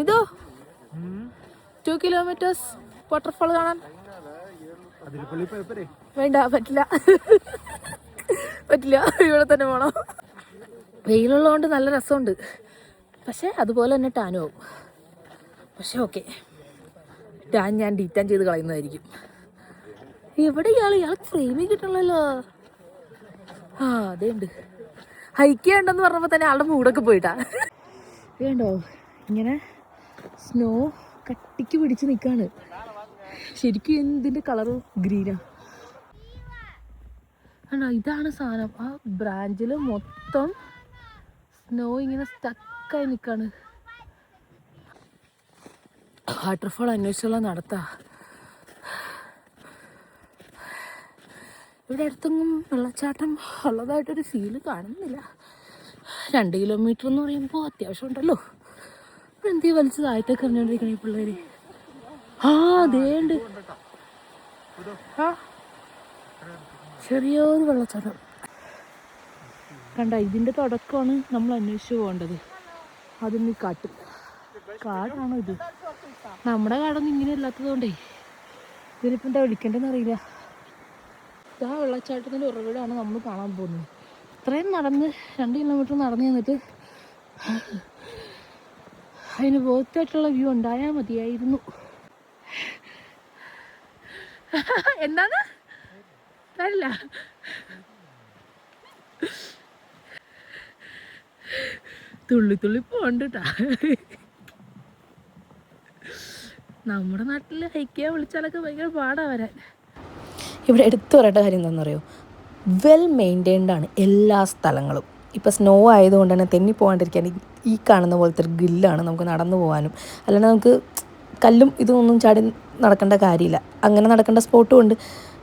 ഇതോ? Two kilometres waterfall കാണാൻ. വേണ്ട പറ്റില്ല. പറ്റില്ല. ഇവിടെ തന്നെ പോണം. വെയിലുള്ളതുകൊണ്ട് നല്ല രസമുണ്ട്. പക്ഷേ അതുപോലെ തന്നെ ടാനും ആവും. പക്ഷെ ഓക്കെ ടാൻ ഞാൻ ഡീറ്റാൻ ചെയ്ത് കളയുന്നതായിരിക്കും. എവിടെ ഇയാൾ ഇയാൾക്ക് ഫ്രെയിമിൽ കിട്ടണല്ലോ ആ അതേ ഉണ്ട്. ഹൈക്ക് ചെയ്യണ്ടെന്ന് പറഞ്ഞപ്പോൾ തന്നെ ആളുടെ മൂടൊക്കെ പോയിട്ടാ. വേണ്ടോ? ഇങ്ങനെ സ്നോ കട്ടിക്ക് പിടിച്ച് നിൽക്കാണ് ശരിക്കും എന്തിന്റെ കളറ് ഗ്രീനാ ആണോ ഇതാണ് സാധനം. ആ ബ്രാഞ്ചിൽ മൊത്തം സ്നോ ഇങ്ങനെ സ്റ്റക്കായി നിൽക്കാണ് വാട്ടർഫോൾ അന്വേഷിച്ചുള്ള നടത്താ. ഇവിടെ അടുത്തൊന്നും വെള്ളച്ചാട്ടം ഉള്ളതായിട്ടൊരു ഫീൽ കാണുന്നില്ല. രണ്ട് കിലോമീറ്റർ എന്ന് പറയുമ്പോൾ അത്യാവശ്യം ഉണ്ടല്ലോ. ഇവിടെ എന്തി വലിച്ച് താഴത്തേക്ക് എറിഞ്ഞോണ്ടിരിക്കണ ഈ പിള്ളേര്? ആ അതേണ്ട് ചെറിയൊരു വെള്ളച്ചാട്ടം. കണ്ട ഇതിന്റെ തുടക്കമാണ് നമ്മൾ അന്വേഷിച്ച് പോകേണ്ടത്. അതും ഈ കാട്ട്. കാടാണോ ഇത്? നമ്മുടെ കാടൊന്നും ഇങ്ങനെ ഇല്ലാത്തതുകൊണ്ടേ. കൊണ്ടേ ഇതിനിപ്പോൾ എന്താ വിളിക്കേണ്ടതെന്ന് അറിയില്ല. ആ ഉറവിടമാണ് നമ്മൾ കാണാൻ പോകുന്നത്. ഇത്രയും നടന്ന് രണ്ട് കിലോമീറ്റർ നടന്ന് ചെന്നിട്ട് അതിന് ബോത്തായിട്ടുള്ള വ്യൂ ഉണ്ടായാൽ മതിയായിരുന്നു. എന്താണ് തരില്ല. തുള്ളി തുള്ളി പോണ്ട് നമ്മുടെ നാട്ടിൽ ഹൈക്ക് ചെയ്യാൻ വിളിച്ചാലൊക്കെ ഭയങ്കര പാടാ വരാൻ. ഇവിടെ എടുത്തു പറയേണ്ട കാര്യം എന്താണെന്നറിയോ? വെൽ മെയിന്റൈൻഡ് ആണ് എല്ലാ സ്ഥലങ്ങളും. ഇപ്പോൾ സ്നോ ആയതുകൊണ്ട് തന്നെ തെന്നി പോകാണ്ടിരിക്കാൻ. ഈ- കാണുന്ന പോലത്തെ ഒരു ഗില്ലാണ് നമുക്ക് നടന്നു പോകാനും. അല്ലാണ്ട് നമുക്ക് കല്ലും ഇതൊന്നും ചാടി നടക്കേണ്ട കാര്യമില്ല. അങ്ങനെ നടക്കേണ്ട സ്പോട്ടും ഉണ്ട്.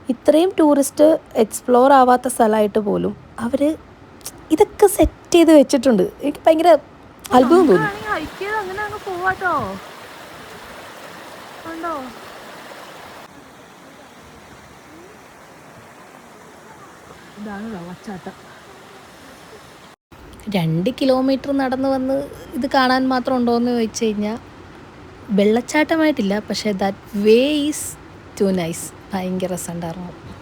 ഇത്രയും ടൂറിസ്റ്റ് എക്സ്പ്ലോർ ആവാത്ത സ്ഥലമായിട്ട് പോലും അവർ ഇതൊക്കെ സെറ്റ് ചെയ്ത് വെച്ചിട്ടുണ്ട്. എനിക്ക് ഭയങ്കര അത്ഭുതം തോന്നുന്നു ഇതാണ് വെള്ളച്ചാട്ടം രണ്ട് കിലോമീറ്റർ നടന്നു വന്ന് ഇത് കാണാൻ മാത്രം ഉണ്ടോ എന്ന് ചോദിച്ചു കഴിഞ്ഞാൽ വെള്ളച്ചാട്ടമായിട്ടില്ല പക്ഷേ that way is too nice ഭയങ്കര രസമുണ്ടായിരുന്നു.